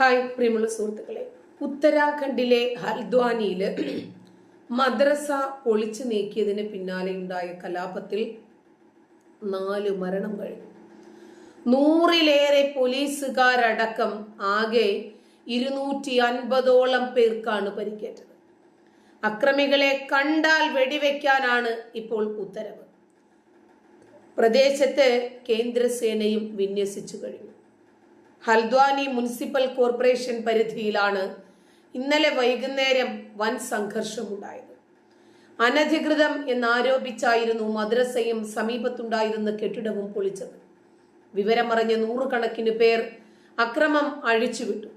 Hi പ്രിയമുള്ള സുഹൃത്തുക്കളെ. ഉത്തരാഖണ്ഡിലെ ഹൽദ്വാനിയിൽ മദ്രസ പൊളിച്ചു നീക്കിയതിന് പിന്നാലെ ഉണ്ടായ കലാപത്തിൽ നാല് മരണം കഴിഞ്ഞു. നൂറിലേറെ പോലീസുകാരടക്കം ആകെ ഇരുന്നൂറ്റി അൻപതോളം പേർക്കാണ് പരിക്കേറ്റത്. അക്രമികളെ കണ്ടാൽ വെടിവെക്കാനാണ് ഇപ്പോൾ ഉത്തരവ്. പ്രദേശത്ത് കേന്ദ്രസേനയും വിന്യസിച്ചു കഴിഞ്ഞു. ഹൽദ്വാനി മുനിസിപ്പൽ കോർപ്പറേഷൻ പരിധിയിലാണ് ഇന്നലെ വൈകുന്നേരം വൻ സംഘർഷമുണ്ടായത്. അനധികൃതം എന്നാരോപിച്ചായിരുന്നു മദ്രസയും സമീപത്തുണ്ടായിരുന്ന കെട്ടിടവും പൊളിച്ചത്. വിവരമറിഞ്ഞ നൂറുകണക്കിന് പേർ അക്രമം അഴിച്ചുവിട്ടു.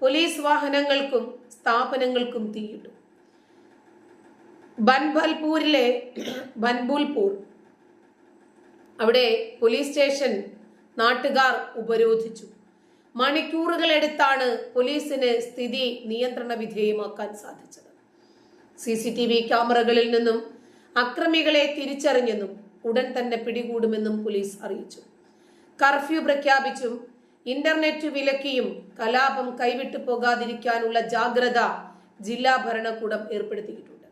പോലീസ് വാഹനങ്ങൾക്കും സ്ഥാപനങ്ങൾക്കും തീയിട്ടു. ബൻബൽപൂരിലെ ബൻബുൽപൂർ അവിടെ പോലീസ് സ്റ്റേഷൻ നാട്ടുകാർ ഉപരോധിച്ചു. മണിക്കൂറുകൾ എടുത്താണ് പോലീസിന് സ്ഥിതി നിയന്ത്രണ വിധേയമാക്കാൻ സാധിച്ചത്. സി സി ടി വി ക്യാമറകളിൽ നിന്നും അക്രമികളെ തിരിച്ചറിഞ്ഞെന്നും ഉടൻ തന്നെ പിടികൂടുമെന്നും പോലീസ് അറിയിച്ചു. കർഫ്യൂ പ്രഖ്യാപിച്ചും ഇന്റർനെറ്റ് വിലക്കിയും കലാപം കൈവിട്ടു പോകാതിരിക്കാനുള്ള ജാഗ്രത ജില്ലാ ഭരണകൂടം ഏർപ്പെടുത്തിയിട്ടുണ്ട്.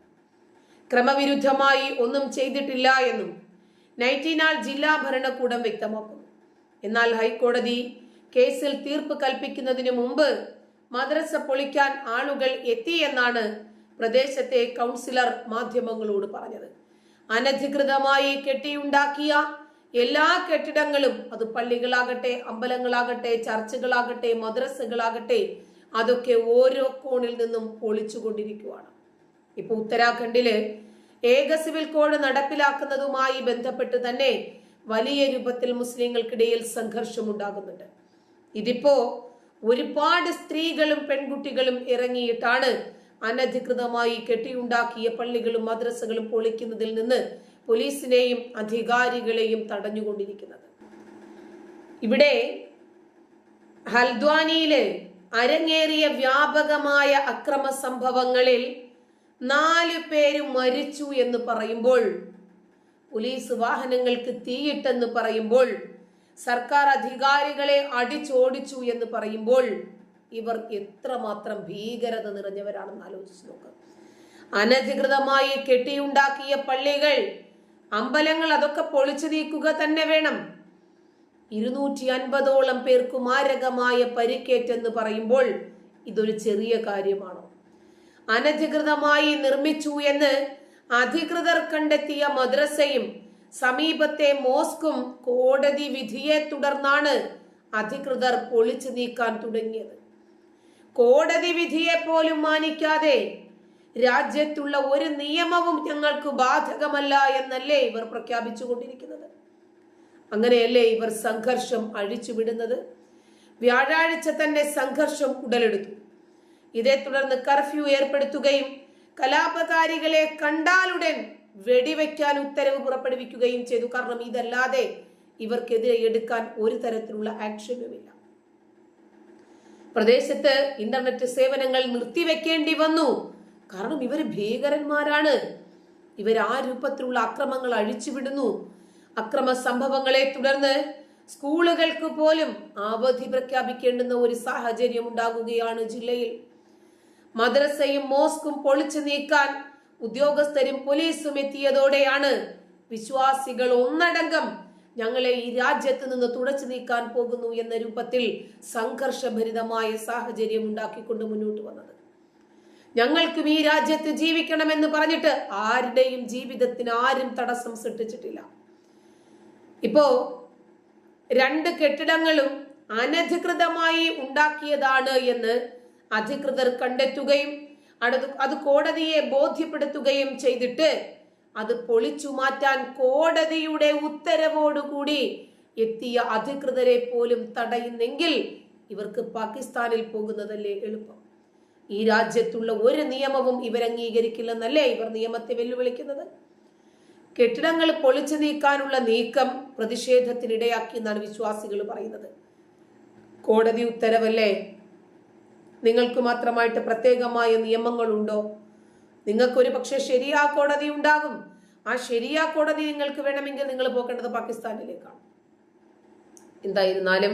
ക്രമവിരുദ്ധമായി ഒന്നും ചെയ്തിട്ടില്ല എന്നും നൈറ്റിനാൾ ജില്ലാ ഭരണകൂടം വ്യക്തമാക്കുന്നു. എന്നാൽ ഹൈക്കോടതി കേസിൽ തീർപ്പ് കൽപ്പിക്കുന്നതിന് മുമ്പ് മദ്രസ പൊളിക്കാൻ ആളുകൾ എത്തിയെന്നാണ് പ്രദേശത്തെ കൗൺസിലർ മാധ്യമങ്ങളോട് പറഞ്ഞത്. അനധികൃതമായി കെട്ടിയുണ്ടാക്കിയ എല്ലാ കെട്ടിടങ്ങളും അത് പള്ളികളാകട്ടെ അമ്പലങ്ങളാകട്ടെ ചർച്ചുകളാകട്ടെ മദ്രസകളാകട്ടെ അതൊക്കെ ഓരോ കോണിൽ നിന്നും പൊളിച്ചുകൊണ്ടിരിക്കുകയാണ് ഇപ്പൊ ഉത്തരാഖണ്ഡിൽ ഏക സിവിൽ കോഡ് നടപ്പിലാക്കുന്നതുമായി ബന്ധപ്പെട്ട് തന്നെ വലിയ രൂപത്തിൽ മുസ്ലിങ്ങൾക്കിടയിൽ സംഘർഷം ഉണ്ടാകുന്നുണ്ട് ഇതിപ്പോ ഒരുപാട് സ്ത്രീകളും പെൺകുട്ടികളും ഇറങ്ങിയിട്ടാണ് അനധികൃതമായി കെട്ടിയുണ്ടാക്കിയ പള്ളികളും മദ്രസകളും പൊളിക്കുന്നതിൽ നിന്ന് പോലീസിനെയും അധികാരികളെയും തടഞ്ഞുകൊണ്ടിരിക്കുന്നത്. ഇവിടെ ഹൽദ്വാനിയിൽ അരങ്ങേറിയ വ്യാപകമായ അക്രമ സംഭവങ്ങളിൽ നാല് പേര് മരിച്ചു എന്ന് പറയുമ്പോൾ പോലീസ് വാഹനങ്ങൾക്ക് തീയിട്ടെന്ന് പറയുമ്പോൾ സർക്കാർ അധികാരികളെ അടിച്ചോടിച്ചു എന്ന് പറയുമ്പോൾ ഇവർ എത്രമാത്രം ഭീകരത നിറഞ്ഞവരാണെന്ന് ആലോചിച്ച് നോക്കുക അനധികൃതമായി കെട്ടിയുണ്ടാക്കിയ പള്ളികൾ അമ്പലങ്ങൾ അതൊക്കെ പൊളിച്ചു നീക്കുക തന്നെ വേണം. ഇരുന്നൂറ്റി അൻപതോളം പേർക്ക് മാരകമായ പരിക്കേറ്റെന്ന് പറയുമ്പോൾ ഇതൊരു ചെറിയ കാര്യമാണോ? അനധികൃതമായി നിർമ്മിച്ചു എന്ന് അധികൃതർ കണ്ടെത്തിയ മദ്രസയും സമീപത്തെ മോസ്കും കോടതി വിധിയെ തുടർന്നാണ് അധികൃതർ പൊളിച്ചു നീക്കാൻ തുടങ്ങിയത്. കോടതി വിധിയെ പോലും മാനിക്കാതെ രാജ്യത്തുള്ള ഒരു നിയമവും ഞങ്ങൾക്ക് ബാധകമല്ല എന്നല്ലേ ഇവർ പ്രഖ്യാപിച്ചുകൊണ്ടിരിക്കുന്നത്. അങ്ങനെയല്ലേ ഇവർ സംഘർഷം അഴിച്ചുവിടുന്നത്? വ്യാഴാഴ്ച തന്നെ സംഘർഷം ഉടലെടുത്തു. ഇതേ തുടർന്ന് കർഫ്യൂ ഏർപ്പെടുത്തുകയും കലാപകാരികളെ കണ്ടാലുടൻ വെടിവെക്കാൻ ഉത്തരവ് പുറപ്പെടുവിക്കുകയും ചെയ്തു. കാരണം ഇതല്ലാതെ ഇവർക്കെതിരെ എടുക്കാൻ ഒരു തരത്തിലുള്ള ആക്ഷനുമില്ല പ്രദേശത്ത് ഇന്റർനെറ്റ് സേവനങ്ങൾ നിർത്തിവെക്കേണ്ടി വന്നു. കാരണം ഇവർ ഭീകരന്മാരാണ്. ഇവർ ആ രൂപത്തിലുള്ള അക്രമങ്ങൾ അഴിച്ചുവിടുന്നു. അക്രമ സംഭവങ്ങളെ തുടർന്ന് സ്കൂളുകൾക്ക് പോലും അവധി പ്രഖ്യാപിക്കേണ്ടുന്ന ഒരു സാഹചര്യം ഉണ്ടാകുകയാണ് ജില്ലയിൽ. മദ്രസയും മോസ്കും പൊളിച്ചു നീക്കാൻ ഉദ്യോഗസ്ഥരും പോലീസും എത്തിയതോടെയാണ് വിശ്വാസികൾ ഒന്നടങ്കം ഞങ്ങളെ ഈ രാജ്യത്ത് നിന്ന് തുടച്ചു നീക്കാൻ പോകുന്നു എന്ന രൂപത്തിൽ സംഘർഷഭരിതമായ സാഹചര്യം ഉണ്ടാക്കിക്കൊണ്ട് മുന്നോട്ട് വന്നത്. ഞങ്ങൾക്കും ഈ രാജ്യത്ത് ജീവിക്കണമെന്ന് പറഞ്ഞിട്ട് ആരുടെയും ജീവിതത്തിന് ആരും തടസ്സം സൃഷ്ടിച്ചിട്ടില്ല. ഇപ്പോ രണ്ട് കെട്ടിടങ്ങളും അനധികൃതമായി ഉണ്ടാക്കിയതാണ് എന്ന് അധികൃതർ കണ്ടെത്തുകയും അത് കോടതിയെ ബോധ്യപ്പെടുത്തുകയും ചെയ്തിട്ട് അത് പൊളിച്ചു മാറ്റാൻ കോടതിയുടെ ഉത്തരവോടുകൂടി എത്തിയ അധികൃതരെ പോലും തടയുന്നെങ്കിൽ ഇവർക്ക് പാകിസ്ഥാനിൽ പോകുന്നതല്ലേ എളുപ്പം. ഈ രാജ്യത്തുള്ള ഒരു നിയമവും ഇവരംഗീകരിക്കില്ലെന്നല്ലേ ഇവർ നിയമത്തെ വെല്ലുവിളിക്കുന്നത്? കെട്ടിടങ്ങൾ പൊളിച്ചു നീക്കാനുള്ള നീക്കം പ്രതിഷേധത്തിനിടയാക്കി എന്നാണ് വിശ്വാസികൾ പറയുന്നത്. കോടതി ഉത്തരവല്ലേ? നിങ്ങൾക്ക് മാത്രമായിട്ട് പ്രത്യേകമായ നിയമങ്ങളുണ്ടോ? നിങ്ങൾക്കൊരു പക്ഷേ ശരിയാ കോടതി ഉണ്ടാകും. ആ ശരിയാ കോടതി നിങ്ങൾക്ക് വേണമെങ്കിൽ നിങ്ങൾ പോകേണ്ടത് പാകിസ്ഥാനിലേക്കാണ്. എന്തായിരുന്നാലും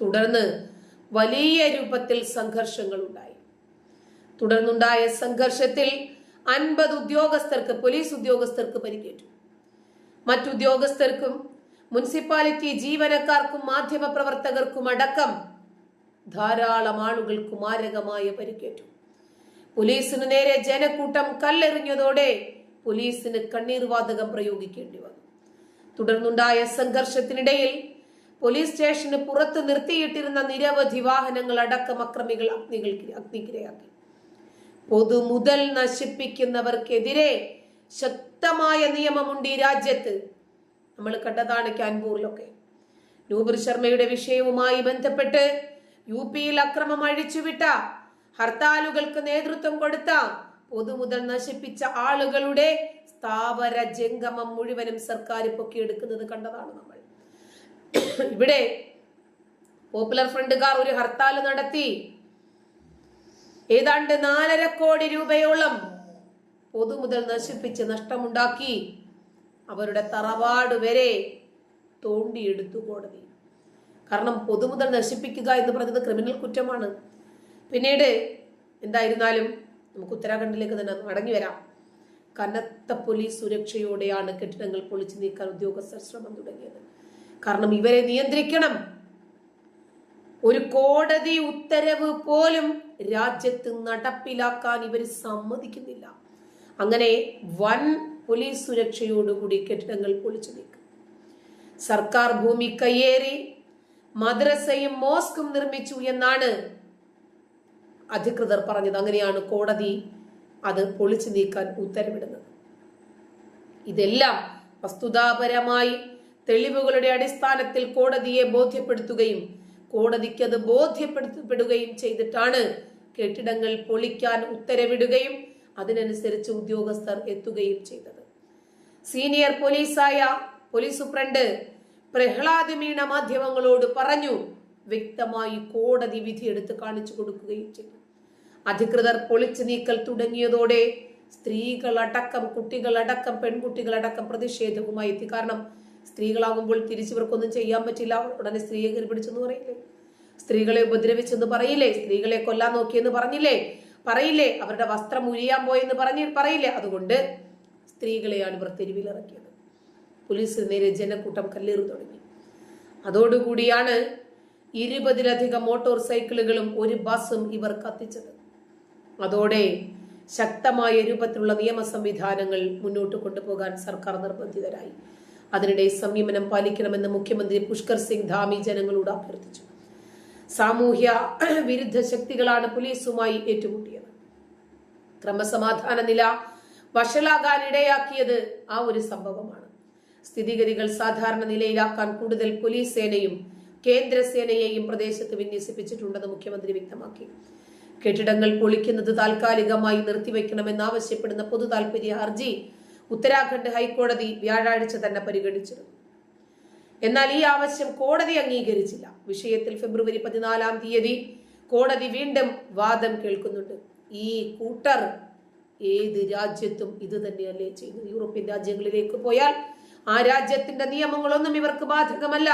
തുടർന്ന് വലിയ രൂപത്തിൽ സംഘർഷങ്ങൾ ഉണ്ടായി. തുടർന്നുണ്ടായ സംഘർഷത്തിൽ അൻപത് ഉദ്യോഗസ്ഥർക്ക് പോലീസ് ഉദ്യോഗസ്ഥർക്ക് പരിക്കേറ്റു. മറ്റുദ്യോഗസ്ഥർക്കും മുനിസിപ്പാലിറ്റി ജീവനക്കാർക്കും മാധ്യമ പ്രവർത്തകർക്കും അടക്കം ധാരാളം ആളുകൾ കുമാരകമായ പരിക്കേറ്റു. പോലീസിനു നേരെ ജനക്കൂട്ടം കല്ലെറിഞ്ഞതോടെ പോലീസിന് കണ്ണീർ വാതകം പ്രയോഗിക്കേണ്ടി വന്നു. തുടർന്നുണ്ടായ സംഘർഷത്തിനിടയിൽ പോലീസ് സ്റ്റേഷന് പുറത്ത് നിർത്തിയിട്ടിരുന്ന നിരവധി വാഹനങ്ങൾ അടക്കം അക്രമികൾ അഗ്നികൾക്ക് അഗ്നിക്കിരയാക്കി. പൊതുമുതൽ നശിപ്പിക്കുന്നവർക്കെതിരെ ശക്തമായ നിയമമുണ്ട് ഈ രാജ്യത്ത്. നമ്മൾ കണ്ടതാണ് കാൻപൂറിലൊക്കെ രൂപർ ശർമ്മയുടെ വിഷയവുമായി ബന്ധപ്പെട്ട് യു പിയിൽ അക്രമം അഴിച്ചുവിട്ട ഹർത്താലുകൾക്ക് നേതൃത്വം കൊടുത്ത പൊതുമുതൽ നശിപ്പിച്ച ആളുകളുടെ സ്ഥാവര ജംഗമം മുഴുവനും സർക്കാർ പൊക്കിയെടുക്കുന്നത് കണ്ടതാണ് നമ്മൾ. ഇവിടെ പോപ്പുലർ ഫ്രണ്ടുകാർ ഒരു ഹർത്താൽ നടത്തി. ഏതാണ്ട് നാലര കോടി രൂപയോളം പൊതുമുതൽ നശിപ്പിച്ച് നഷ്ടമുണ്ടാക്കി. അവരുടെ തറവാട് വരെ തോണ്ടിയെടുത്തു കോടതി. കാരണം പൊതുമുതൽ നശിപ്പിക്കുക എന്ന് പറയുന്നത് ക്രിമിനൽ കുറ്റമാണ്. പിന്നീട് എന്തായിരുന്നാലും നമുക്ക് ഉത്തരാഖണ്ഡിലേക്ക് തന്നെ മടങ്ങി വരാം. കനത്ത പോലീസ് സുരക്ഷയോടെയാണ് കെട്ടിടങ്ങൾ പൊളിച്ചു നീക്കാൻ ഉദ്യോഗസ്ഥർ ശ്രമം തുടങ്ങിയത്. കാരണം ഇവരെ നിയന്ത്രിക്കണം. ഒരു കോടതി ഉത്തരവ് പോലും രാജ്യത്ത് നടപ്പിലാക്കാൻ ഇവർ സമ്മതിക്കുന്നില്ല. അങ്ങനെ വൻ പോലീസ് സുരക്ഷയോടുകൂടി കെട്ടിടങ്ങൾ പൊളിച്ചു നീക്കും. സർക്കാർ ഭൂമി കയ്യേറി മദ്രസയും മോസ്കും നിർമ്മിച്ചു എന്നാണ് അധികൃതർ പറഞ്ഞത്. അങ്ങനെയാണ് കോടതി അത് പൊളിച്ചു നീക്കാൻ ഉത്തരവിടുന്നത്. ഇതെല്ലാം വസ്തുതാപരമായി തെളിവുകളുടെ അടിസ്ഥാനത്തിൽ കോടതിയെ ബോധ്യപ്പെടുത്തുകയും കോടതിക്ക് അത് ബോധ്യപ്പെടുത്തപ്പെടുകയും ചെയ്തിട്ടാണ് കെട്ടിടങ്ങൾ പൊളിക്കാൻ ഉത്തരവിടുകയും അതിനനുസരിച്ച് ഉദ്യോഗസ്ഥർ എത്തുകയും ചെയ്തത്. സീനിയർ പോലീസായ പോലീസ് സൂപ്രണ്ട് പ്രഹ്ലാദ് മീണ മാധ്യമങ്ങളോട് പറഞ്ഞു. വ്യക്തമായി കോടതി വിധി എടുത്ത് കാണിച്ചു കൊടുക്കുകയും ചെയ്തു. അധികൃതർ പൊളിച്ചു നീക്കൽ തുടങ്ങിയതോടെ സ്ത്രീകളടക്കം കുട്ടികളടക്കം പെൺകുട്ടികളടക്കം പ്രതിഷേധവുമായി എത്തി. കാരണം സ്ത്രീകളാകുമ്പോൾ തിരിച്ചിവർക്കൊന്നും ചെയ്യാൻ പറ്റില്ല. ഉടനെ സ്ത്രീയെ കയറി പിടിച്ചെന്ന് പറയില്ലേ? സ്ത്രീകളെ ഉപദ്രവിച്ചെന്ന് പറയില്ലേ? സ്ത്രീകളെ കൊല്ലാൻ നോക്കിയെന്ന് പറഞ്ഞില്ലേ? പറയില്ലേ? അവരുടെ വസ്ത്രം ഉരിയാൻ പോയെന്ന് പറഞ്ഞ് പറയില്ലേ? അതുകൊണ്ട് സ്ത്രീകളെയാണ് ഇവർ തെരുവിലിറക്കിയത്. പോലീസിന് നേരെ ജനക്കൂട്ടം കല്ലേറി തുടങ്ങി. അതോടുകൂടിയാണ് ഇരുപതിലധികം മോട്ടോർ സൈക്കിളുകളും ഒരു ബസ്സും ഇവർ കത്തിച്ചത്. അതോടെ ശക്തമായ രൂപത്തിലുള്ള നിയമ സംവിധാനങ്ങൾ മുന്നോട്ട് കൊണ്ടുപോകാൻ സർക്കാർ നിർബന്ധിതരായി. അതിനിടെ സംയമനം പാലിക്കണമെന്ന് മുഖ്യമന്ത്രി പുഷ്കർ സിംഗ് ധാമി ജനങ്ങളോട് അഭ്യർത്ഥിച്ചു. സാമൂഹ്യ വിരുദ്ധ ശക്തികളാണ് പോലീസുമായി ഏറ്റുമുട്ടിയത്. ക്രമസമാധാന നില വഷളാകാൻ ഇടയാക്കിയത് ആ ഒരു സംഭവമാണ്. സ്ഥിതിഗതികൾ സാധാരണ നിലയിലാക്കാൻ കൂടുതൽ പോലീസ് സേനയും കേന്ദ്ര സേനയെയും പ്രദേശത്ത് വിന്യസിപ്പിച്ചിട്ടുണ്ടെന്ന് മുഖ്യമന്ത്രി വ്യക്തമാക്കി. കെട്ടിടങ്ങൾ പൊളിക്കുന്നത് താൽക്കാലികമായി നിർത്തിവെക്കണമെന്നാവശ്യപ്പെടുന്ന പൊതു താൽപര്യ ഹർജി ഉത്തരാഖണ്ഡ് ഹൈക്കോടതി വ്യാഴാഴ്ച തന്നെ പരിഗണിച്ചിരുന്നു എന്നാൽ ഈ ആവശ്യം കോടതി അംഗീകരിച്ചില്ല. വിഷയത്തിൽ ഫെബ്രുവരി പതിനാലാം തീയതി കോടതി വീണ്ടും വാദം കേൾക്കുന്നുണ്ട്. ഈ കൂട്ടർ ഏത് രാജ്യത്തും ഇത് തന്നെയല്ലേ ചെയ്യുന്നത്? യൂറോപ്യൻ രാജ്യങ്ങളിലേക്ക് പോയാൽ ആ രാജ്യത്തിന്റെ നിയമങ്ങളൊന്നും ഇവർക്ക് ബാധകമല്ല.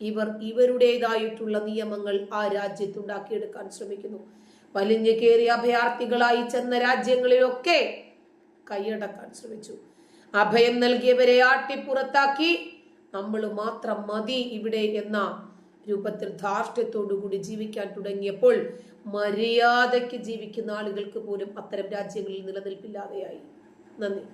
ഇവർ ഇവരുടേതായിട്ടുള്ള നിയമങ്ങൾ ആ രാജ്യത്തുണ്ടാക്കിയെടുക്കാൻ ശ്രമിക്കുന്നു. വലിഞ്ഞു കയറി അഭയാർത്ഥികളായി ചെന്ന രാജ്യങ്ങളിലൊക്കെ കൈയടക്കാൻ ശ്രമിച്ചു. അഭയം നൽകിയവരെ ആട്ടിപ്പുറത്താക്കി. നമ്മൾ മാത്രം മതി ഇവിടെ എന്ന രൂപത്തിൽ ധാർഷ്ട്യത്തോടുകൂടി ജീവിക്കാൻ തുടങ്ങിയപ്പോൾ മര്യാദയ്ക്ക് ജീവിക്കുന്ന ആളുകൾക്ക് പോലും അത്തരം രാജ്യങ്ങളിൽ നിലനിൽപ്പില്ലാതെയായി. നന്ദി.